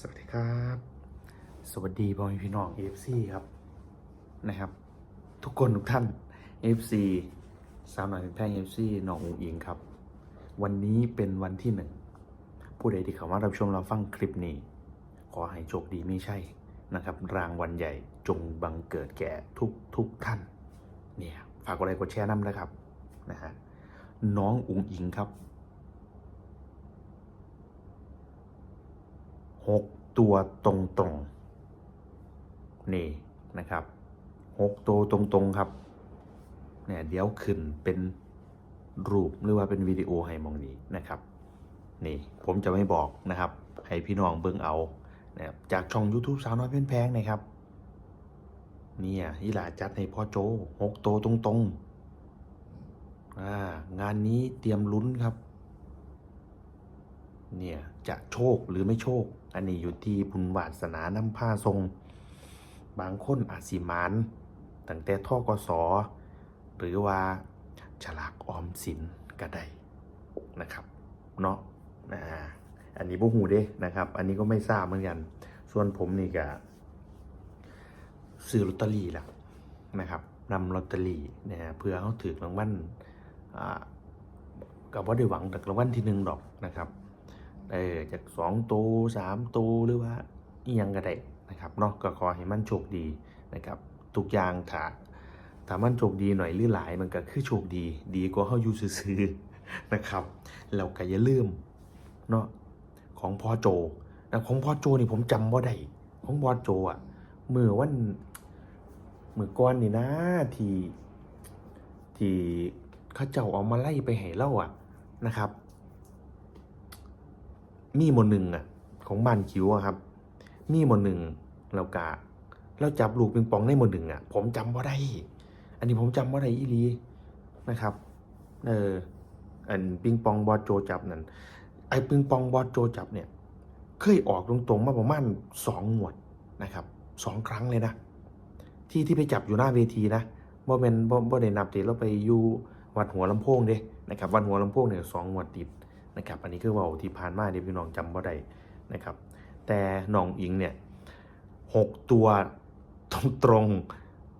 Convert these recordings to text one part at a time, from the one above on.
สวัสดีครับ สวัสดีพ่อแม่พี่น้อง AFC ครับนะครับ ทุกคนทุกท่าน AFC สาวหน่อยเป็นแพร่ AFC น้องอูอิงครับ วันนี้เป็นวันที่หนึ่งผู้ใดที่เข้ามารับชมเราฟังคลิปนี้ ขอให้โชคดีไม่ใช่นะครับ รางวัลใหญ่จงบังเกิดแก่ทุกทุกท่านเนี่ยฝากกดไลค์กดแชร์น้ำนะครับนะฮะน้องอุ๋งอิงครับ หกตัวตรงตรงๆ นี่นะครับหกตัวตรงตรงๆครับ เนี่ยเดี๋ยวขึ้นเป็นรูปหรือว่าเป็นวิดีโอให้มองนี้นะครับ นี่ผมจะไม่บอกนะครับ ให้พี่น้องเบิ่งเอานะครับจากช่อง YouTube สาวน้อยเพื่อนแพงนะครับ เนี่ยอีหลาจัดให้พ่อโจหกตัวตรงตรงๆอ่างานนี้เตรียมลุ้นครับ เนี่ยจะโชคหรือไม่โชค อันนี้อยู่ที่บุญวาสนานำผ้าทรง บางคนอาจสิมานตั้งแต่ท่อกสหรือว่าฉลากออมสินก็ได้นะครับเนาะอ่าอันนี้บ่หูเด้นะครับ อันนี้ก็ไม่ทราบเหมือนกัน ส่วนผมนี่ก็ซื้อลอตเตอรี่แหละนะครับนำลอตเตอรี่นะฮะเพื่อเขาถือรางวัลกับว่าได้หวังแต่รางวัลที่หนึ่งดอกนะครับ เออจากสองตัวสามตัวหรือว่าอียังก็ได้นะครับเนาะก็ขอให้มันโชคดีนะครับทุกอย่างถ้าถ้ามันโชคดีหน่อยหรือหลายมันก็คือโชคดี ดีกว่าเฮาอยู่ซื่อๆนะครับแล้วก็อย่าลืมเนาะของพ่อโจนะของพ่อโจนี่ผมจำว่าได้ของพ่อโจอะเมื่อวันเมื่อก้อนนี่นะที่ที่เขาเจ้าเอามาไล่ไปให้เล่าอะนะครับ มีหมดหนึ่งอะ ของบ้านคิวอะครับ มีหมดหนึ่งแล้วกะแล้วจับลูกปิงปองได้หมดหนึ่งอะ ผมจำว่าได้ อันนี้ผมจำว่าได้อีลีนะครับ เอออันปิงปองบอลโจจับนั่นไอ้ปิงปองบอลโจจับเนี่ย เคยออกตรงๆมาประมาณสองหมวดนะครับสองครั้งเลยนะ ที่ที่ไปจับอยู่หน้าเวทีนะบ่เป็นบ่บ่ได้นับติเราไปอยู่วัดหัวลำโพงเด้นะครับวัดหัวลำโพงเนี่ยสองหมวดติด นะครับ อันนี้คือว่าที่ผ่านมาเดี๋ยพี่น้องจำว่าได้นะครับ แต่น้องอิงเนี่ยหกตัวตรงตรง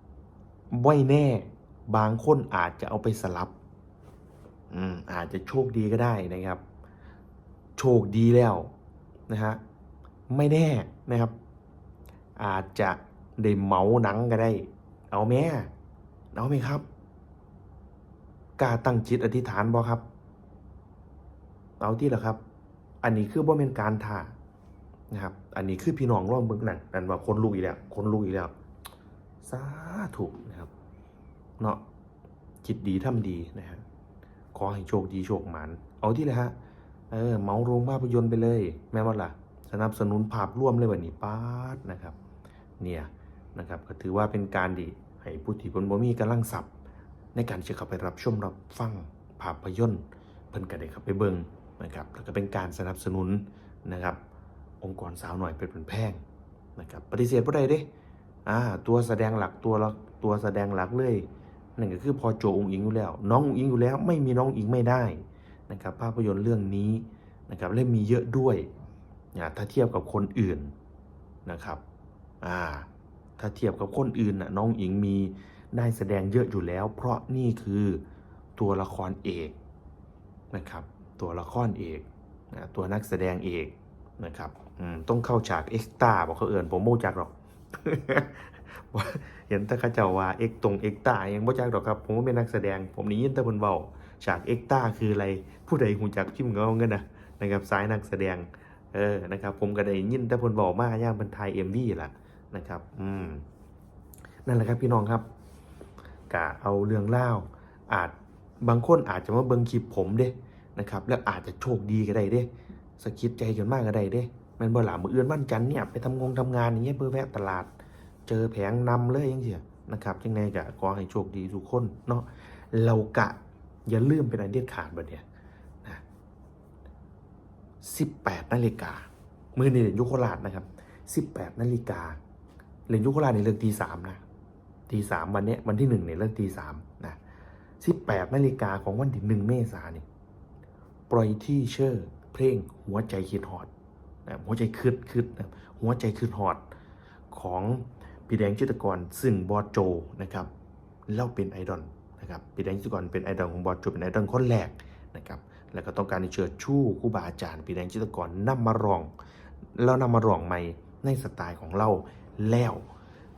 ๆไม่แน่ บางคนอาจจะเอาไปสลับ อืมอาจจะโชคดีก็ได้นะครับ โชคดีแล้วนะฮะไม่แน่นะครับ อาจจะได้เมาหนังก็ได้ เอาแม่เอาไหมครับกล้าตั้งจิตอธิษฐานบ่ครับ เอาที่ละครับ อันนี้คือบ่เป็นการท่านะครับ อันนี้คือพี่น้องร่องเบิ่งหนั่นนั่นว่าคนลุกอีกแล้ว คนลุกอีกแล้วสาธุนะครับ เนาะคิดดีทำดีนะฮะขอให้โชคดีโชคหมันเอาที่เลยฮะเออเมาโรงภาพยนตร์ไปเลย แม่ว่าล่ะ สนับสนุนภาพร่วมเลยวันนี้ป้าดนะครับ เนี่ยนะครับ ก็ถือว่าเป็นการดีให้ผู้ที่บนบ่มีกำลังศัพท์ในการจะเข้าไปรับชมรับฟังภาพยนตร์เพิ่นก็ได้เข้าไปเบิ่ง นะครับแล้วก็เป็นการสนับสนุนนะครับองค์กรสาวหน่อยเป็นผลแพงนะครับปฏิเสธบ่ได้เด้อ่าตัวแสดงหลักตัวละตัวแสดงหลักเลยนั่นก็คือพอโจองอิงอยู่แล้ว น้ององอิงอยู่แล้วไม่มีน้องอิงไม่ได้นะครับภาพยนตร์เรื่องนี้นะครับและมีเยอะด้วยนะถ้าเทียบกับคนอื่นนะครับอ่าถ้าเทียบกับคนอื่นน่ะน้องอิงมีได้แสดงเยอะอยู่แล้ว เพราะนี่คือตัวละครเอกนะครับ ตัวละครเอกนะตัวนักแสดงเอกนะครับต้องเข้าฉากเอ็กตาบอกเขาเอินผมโมจักหรอกเห็นแต่เข้าเจ้าว่าเอ็กตรงเอ็กตายังโมจักหรอกครับ ผมว่าเป็นนักแสดง ผมนี้ยินแต่บนเบาฉากเอ็กตาคืออะไรผู้ใดหูจักพิมพ์เงาเงินนะนะครับสายนักแสดงเออนะครับ ผมก็ได้ยินแต่บนเบามาย่างเป็นไทยเอ็มวีล่ะนะครับ อืมนั่นแหละครับพี่น้องครับกะเอาเรื่องเล่าอาจบางคนอาจจะมาเบิ่งคลิปผมเด้ นะครับ แล้วอาจจะโชคดีก็ได้เด้สะกิดใจกันมากก็ได้เด้มันบ่หลามืออื่นวันจันทร์เนี่ยไปทำงงทำงานอย่างเงี้ยเพื่อแวะตลาด เจอแผงนำเลยยังเสียนะครับยังไงก็ขอให้โชคดีทุกคนเนาะเรากะอย่าลืมเป็นอันเด็ดขาดบัดเนี่ยนะสิบแปดนาฬิกามือนี่เรียนยุคโคราชนะครับสิบแปดนาฬิกาเรียนยุคโคราชในเลิกตีสามนะตีสามวันเนี้ยวันที่หนึ่งเนี่ยเลิกตีสามนะสิบแปดนาฬิกาของวันที่หนึ่งเมษายนนี่ ปล่อยที่เชอร์เพลงหัวใจคิดฮอดนะหัวใจคืดคืดนะหัวใจคืดหอดของพี่แดงจิตกรซึ่งบอโจนะครับเล่าเป็นไอดอลนะครับพี่แดงจิตกรเป็นไอดอลของบอโจเป็นไอดอลคนแรกนะครับแล้วก็ต้องการเชิดชู้ครูบาอาจารย์พี่แดงจิตกรนำมารองแล้วนำมารองใหม่ในสไตล์ของเราแล้ว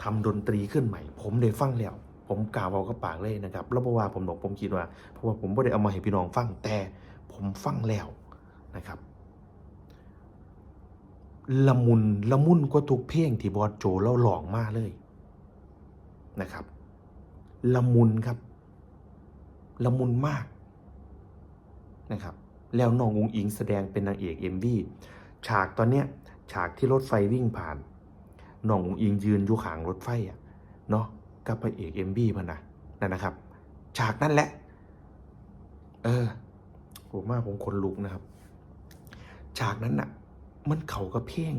ทำดนตรีขึ้นใหม่ ผมได้ฟังแล้ว ผมกล่าวเอากับปากเลยนะครับแล้วเพราะว่าผมบอกผมคิดว่าเพราะว่าผมไม่ได้เอามาให้พี่น้องฟังแต่ ผมฟังแล้วนะครับละมุนละมุนกว่าทุกเพลงที่บอสโจเล่าหลองมาเลยนะครับละมุนครับละมุนมากนะครับ แล้วน้ององอิงแสดงเป็นนางเอกเอมวีฉากตอนเนี้ยฉากที่รถไฟวิ่งผ่านน้ององอิงยืนอยู่ข้างรถไฟอะเนาะกับพระเอกเอ็มวีพันนะนั่นนะครับ ฉากนั่นแหละ เออ ผมว่าผมคนลุกนะครับ ฉากนั้นน่ะ มันเข่ากับเพลง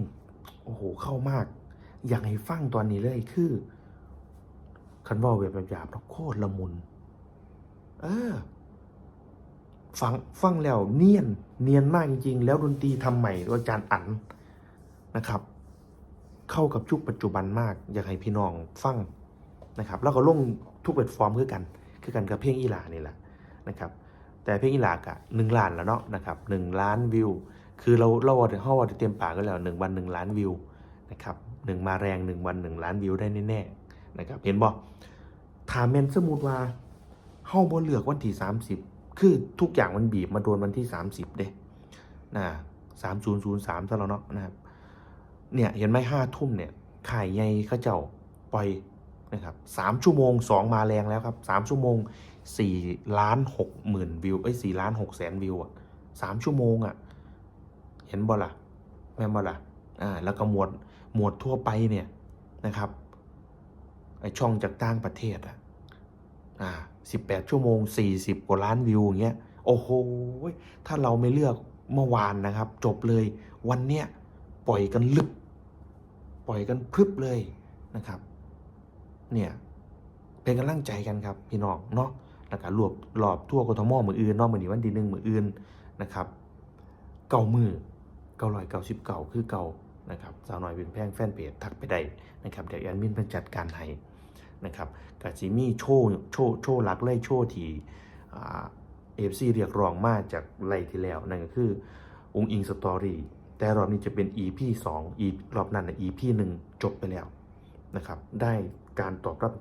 โอ้โหเข้ามาก อยากให้ฟังตอนนี้เลยคือ คันว่าแบบหยาบๆเนาะโคตรละมุน เออฟังฟังแล้วเนียนเนียนมากจริง ๆ แล้วดนตรีทำใหม่โดยอาจารย์อั๋นนะครับ เข้ากับยุคปัจจุบันมาก อยากให้พี่น้องฟังนะครับ แล้วก็ลงทุกแพลตฟอร์มคือกัน คือกันกับเพลงอีหลานี่แหละนะครับ แต่เพลงอีหลากะหนึ่งล้านแล้วเนาะนะครับหนึ่งล้านวิว คือเราเราวอดห้าวอดเตรียมปากก็แล้วหนึ่งวันหนึ่งล้านวิวนะครับหนึ่งมาแรงหนึ่งวันหนึ่งล้านวิวได้แน่ๆนะครับเห็นบอกถามเมนสมมุติว่าเฮาบ่เลือกวันที่สามสิบคือทุกอย่างมันบีบมาโดนวันที่สามสิบเด้นะสามศูนย์ศูนย์สามซะแล้วเนาะนะครับเนี่ยเห็นไหมห้าทุ่มเนี่ยข่ายใหญ่ข้าเจ้าปล่อยนะครับสามชั่วโมงสองมาแรงแล้วครับสามชั่วโมง สี่ล้านหกหมื่นวิวไอ้สี่ล้านหกแสนวิวอะสามชั่วโมงอะ เห็นบ่ล่ะ แม่บ่ล่ะอ่าแล้วก็หมวดหมวดทั่วไปเนี่ยนะครับไอช่องจากต่างประเทศอะอ่าสิบแปดชั่วโมงสี่สิบกว่าล้านวิวอย่างเงี้ยโอ้โหถ้าเราไม่เลือกเมื่อวานนะครับ จบเลยวันเนี้ยปล่อยกันลึก ปล่อยกันพรึบเลยนะครับ เนี่ยเป็นกำลังใจกันครับ พี่น้องเนาะ แล้วก็รวบรอบทั่วกทมมืออื่นนอกมือนี้วันที่หนึ่งมืออื่นนะครับเก่ามือเก่าลอยเก่าสิบเก่าคือเก่านะครับสาวน้อยเป็นแพงแฟนเพจทักไปได้นะครับเดี๋ยวแอดมินเพิ่นจัดการให้นะครับกาจิมี่โชว์โชว์โชว์ลักเลยโชว์ทีเอฟซีเรียกร้องมาจากไล่ที่แล้วนั่นก็คือองค์อิงสตอรี่แต่รอบนี้จะเป็น EP 2 EP รอบนั้นนะ EP 1 จบไปแล้วนะครับ ได้การตอบรับ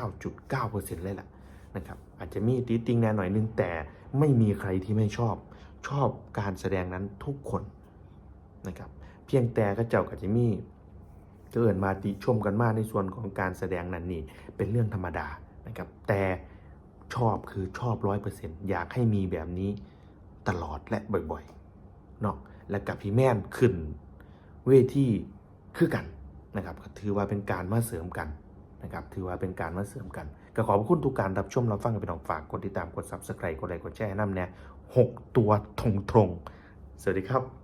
99.9%เลยล่ะ นะครับอาจจะมีติติงแน่หน่อยนึงแต่ไม่มีใครที่ไม่ชอบชอบการแสดงนั้นทุกคนนะครับเพียงแต่ก็เจ้ากับจิมี่เกิดมาติชมกันมากในส่วนของการแสดงนั้นนี่เป็นเรื่องธรรมดานะครับแต่ชอบคือชอบร้อยเปอร์เซ็นต์อยากให้มีแบบนี้ตลอดและบ่อยๆเนาะและกับพี่แม่นขึ้นเวทีคือกันนะครับถือว่าเป็นการมาเสริมกันนะครับถือว่าเป็นการมาเสริมกัน ก็ขอบคุณทุกการรับชมรับฟังกันเปน้องฝากกดติดตามกด subscribe กดไลค์กดแชร์น้ำเนี่ยหกตัวตรงๆสวัสดีครับ